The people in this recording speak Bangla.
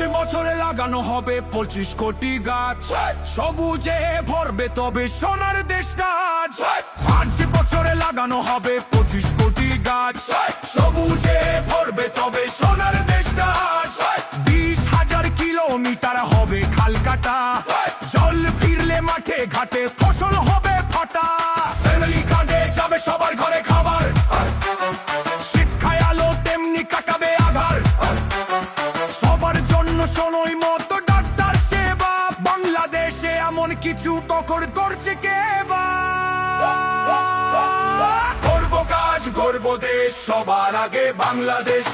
লাগানো হবে পঁচিশ কোটি গাছ। সবুজে ভরবে তবে সোনার দেশটা আজ। পাঁচ বছরে লাগানো হবে পঁচিশ কোটি গাছ। সবুজে ভরবে তবে সোনার দেশটা আজ। বিশ হাজার কিলোমিটার হবে খাল কাটা জল ফিরলে মাঠে ঘাটে ফসল হবে ফাটা। ফ্যামিলি সময় মতো ডাক্তার সেবা। বাংলাদেশে এমন কিছু তখন করছে কে বা? করব কাজ, করব দেশ, সবার আগে বাংলাদেশ।